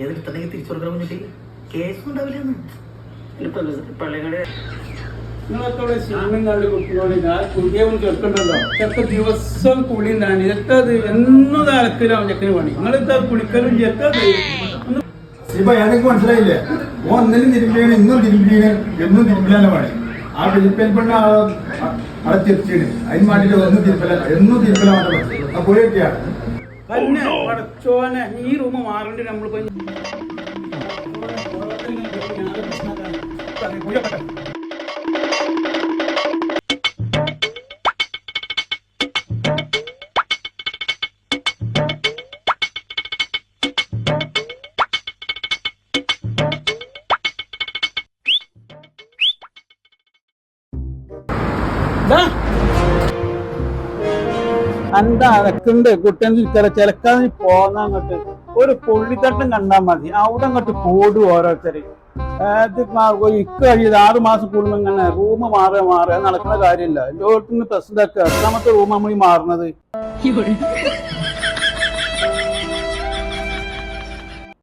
ഏത് കിട്ടണമെങ്കിൽ തിരിച്ചു കേസും ഉണ്ടാവില്ലെന്ന്. പള്ളികളെ നിങ്ങളൊക്കെ കണ്ട് കുട്ടിയെ കേൾക്കണ്ടല്ലോ ചെക്ക ദിവസം എന്നും ചെക്കന് പണി നിങ്ങളിത് കുളിക്കലും ഒന്ന് ഇപ്പൊ എനിക്ക് മനസ്സിലായില്ലേ? ഓ ഒന്നിലും തിരുമ്പിയാണ് ഇന്നും തിരുമ്പിയാണ് എന്നും തിരുമ്പിയാണ് പണി ആ തിരുപ്പൽ പെണ്ണ അവിടെ തിരിച്ചാണ് അതിന് വേണ്ടിട്ട് ഒന്നും തിരുപ്പല എന്നും തിരുപ്പലാണ് പണി ആ പോയൊക്കെയാണ് ഈ റൂം മാറേണ്ടി നമ്മൾ എന്താ അനക്കുണ്ട്? കുട്ടൻ ചില ചിലക്കാതെ പോന്ന അങ്ങോട്ട്. ഒരു പുള്ളിത്തട്ടം കണ്ടാൽ മതി. അവിടെ അങ്ങോട്ട് കൂടും ഓരോരുത്തര്. ഇക്ക കഴിയത് ആറ് മാസം കൂടുമ്പോ ഇങ്ങനെ റൂം മാറുക മാറുക നടക്കുന്ന കാര്യമില്ല. എന്റെ പ്രസിഡന്റ് എത്രാമത്തെ റൂം നമ്മൾ ഈ മാറുന്നത്.